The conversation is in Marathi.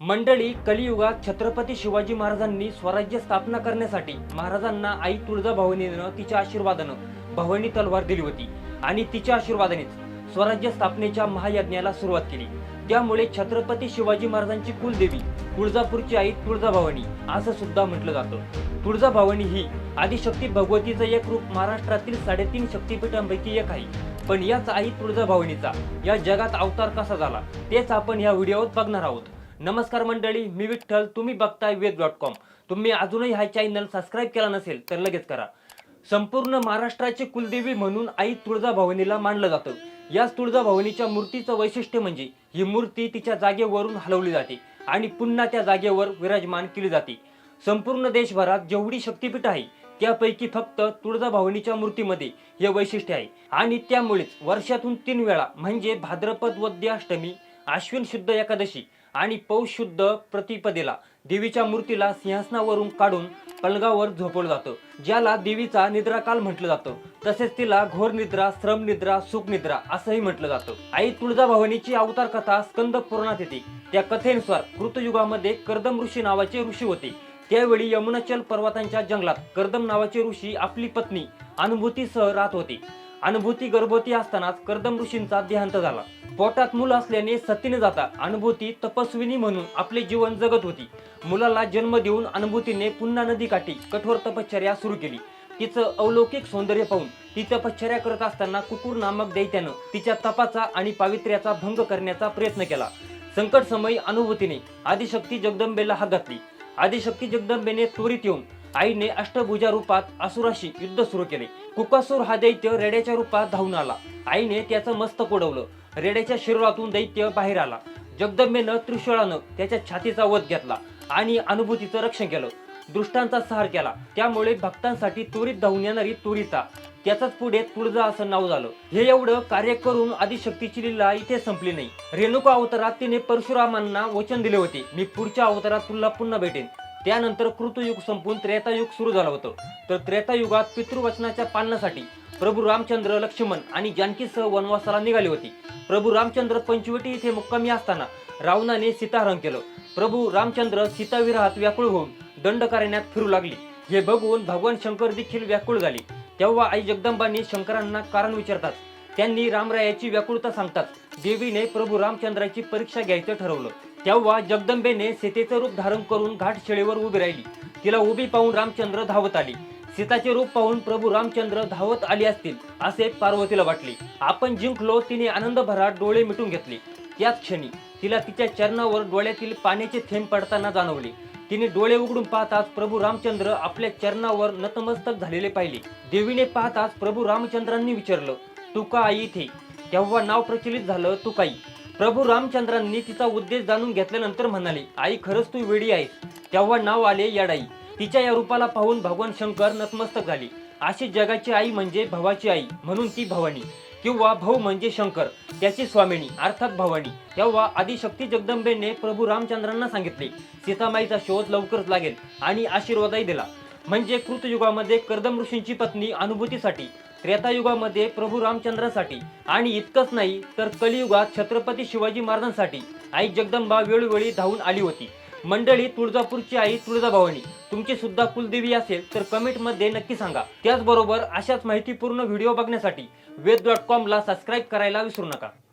मंडळी कलियुगात छत्रपती शिवाजी महाराजांनी स्वराज्य स्थापना करण्यासाठी महाराजांना आई तुळजाभवानीनं तिच्या आशीर्वादानं भवानी तलवार दिली होती. आणि तिच्या आशीर्वादानेच स्वराज्य स्थापनेच्या महायज्ञाला सुरुवात केली. त्यामुळे छत्रपती शिवाजी महाराजांची कुलदेवी तुळजापूरची आई तुळजाभवानी असं सुद्धा म्हटलं जातं. तुळजाभवानी ही आदिशक्ती भगवतीचं एक रूप महाराष्ट्रातील साडेतीन शक्तीपीठांपैकी एक आहे. पण याच आई तुळजाभवानीचा या जगात अवतार कसा झाला तेच आपण या व्हिडिओत बघणार आहोत. नमस्कार मंडळी मी विठ्ठल तुम्ही बघताय वेद डॉट कॉम. तुम्ही अजूनही हा चॅनल सबस्क्राईब केला नसेल तर लगेच करा. संपूर्ण महाराष्ट्राची कुलदेवी म्हणून आई तुळजाभवानीला मानलं जातं. याच तुळजाभवानीच्या मूर्तीचं वैशिष्ट्य म्हणजे ही मूर्ती तिच्या जागेवरून हलवली जाते आणि पुन्हा त्या जागेवर विराजमान केली जाते. संपूर्ण देशभरात जेवढी शक्तीपीठ आहे त्यापैकी फक्त तुळजाभवानीच्या मूर्तीमध्ये हे वैशिष्ट्य आहे. आणि त्यामुळेच वर्षातून तीन वेळा म्हणजे भाद्रपद वद्य अष्टमी आश्विन शुद्ध एकादशी आणि पौष शुद्ध प्रतिपदेला देवीच्या मूर्तीला सिंहासनावरून काढून पलगावर झोपवलं जातं ज्याला देवीचा निद्राकाल म्हटलं जातं. तसेच तिला घोर निद्रा श्रम निद्रा सुख निद्रा असंही म्हटलं जातं. आई तुळजाभवानीची अवतार कथा स्कंद पुराणात येते. त्या कथेनुसार कृतयुगामध्ये कर्दम ऋषी नावाचे ऋषी होते. त्यावेळी यमुनाचल पर्वतांच्या जंगलात कर्दम नावाचे ऋषी आपली पत्नी अनुभूतीसह राहत होती. अनुभूती गर्भवती असतानाच कर्दम ऋषींचा देहांत झाला. पोटात मूल असल्याने सतीने जाता अनुभूती तपस्विनी म्हणून आपले जीवन जगत होती. मुलाला जन्म देऊन अनुभूतीने पुन्हा नदीकाठी कठोर तपश्चर्या सुरू केली. तिचं अवलौकिक सौंदर्य पाहून ती तपश्चर्या करत असताना कुकुर नामक दैत्यानं तिच्या तपाचा आणि पावित्र्याचा भंग करण्याचा प्रयत्न केला. संकट समयी अनुभूतीने आदिशक्ती जगदंबेला हात घातली. आदिशक्ती जगदंबेने त्वरित येऊन आईने अष्टभुजा रूपात असुराशी युद्ध सुरू केले. कुकासूर हा दैत्य रेड्याच्या रूपात धावून आला. आईने त्याचं मस्तक उडवलं. रेड्याच्या शरीरातून दैत्य बाहेर आला. जगदंबेनं त्रिशूळानं त्याच्या छातीचा वध घेतला आणि अनुभूतीचं रक्षण केलं. दृष्टांचा सहार केला. त्यामुळे भक्तांसाठी त्वरित धावून येणारी तुरीचा. त्याचाच पुढे तुळजा असं नाव झालं. हे एवढं कार्य करून आदिशक्तीची लीला इथे संपली नाही. रेणुका अवतारात तिने परशुरामांना वचन दिले होते. मी पुढच्या अवतारात तुला पुन्हा भेटेन. त्यानंतर कृतयुग संपून त्रेतायुग सुरू झालं होतं. तर त्रेतायुगात पितृवचनाच्या पालनासाठी प्रभू रामचंद्र लक्ष्मण आणि जानकीसह वनवासाला निघाली होती. प्रभू रामचंद्र पंचवटी इथे मुक्कामी असताना रावणाने सीताहरण केलं. प्रभू रामचंद्र सीताविरहात व्याकुळ होऊन दंडकारण्यात फिरू लागली. हे बघून भगवान शंकर देखील व्याकुळ झाले. तेव्हा आई जगदंबांनी शंकरांना कारण विचारतात. त्यांनी रामरायाची व्याकुळता सांगतात. देवीने प्रभू रामचंद्राची परीक्षा घ्यायचं ठरवलं. तेव्हा जगदंबेने सीतेचं रूप धारण करून घाट उभी राहिली. तिला उभी पाहून रामचंद्र धावत आली. सीताचे रूप पाहून प्रभू रामचंद्र धावत आले असतील असे पार्वतीला वाटले. आपण जिंकलो तिने आनंदभरात डोळे मिटून घेतले. त्याच क्षणी तिला तिच्या चरणावर डोळ्यातील पाण्याचे थेंब पडताना जाणवले. तिने डोळे उघडून पाहताच प्रभू रामचंद्र आपल्या चरणावर नतमस्तक झालेले पाहिले. देवीने पाहताच प्रभू रामचंद्रांनी विचारलं तू का आई इथे? तेव्हा नाव प्रचलित झालं तू काही प्रभू रामचंद्रांनी तिचा उद्देश जाणून घेतल्यानंतर म्हणाले आई खरंच तू वेडी आहेस. तेव्हा नाव आले याडाई. तिच्या या रूपाला पाहून भगवान शंकर नतमस्तक झाले. अशी जगाची आई म्हणजे भवाची आई म्हणून ती भवानी. किंवा भाऊ म्हणजे शंकर त्याची स्वामिनी अर्थात भवानी. तेव्हा आदिशक्ती जगदंबेने प्रभू रामचंद्रांना सांगितले सीतामाईचा शोध लवकरच लागेल आणि आशीर्वादही दिला. म्हणजे कृतयुगामध्ये कर्दम ऋषींची पत्नी अनुभूतीसाठी त्रेतायुगामध्ये प्रभू रामचंद्रासाठी. आणि इतकंच नाही तर कलियुगात छत्रपती शिवाजी महाराजांसाठी आई जगदंबा वेळोवेळी धावून आली होती. मंडळी तुळजापूरची आई तुळजाभवानी. तुमची सुद्धा कुलदेवी असेल तर कमेंटमध्ये नक्की सांगा. त्याचबरोबर अशाच माहितीपूर्ण व्हिडिओ बघण्यासाठी वेद डॉट कॉमला सबस्क्राईब करायला विसरू नका.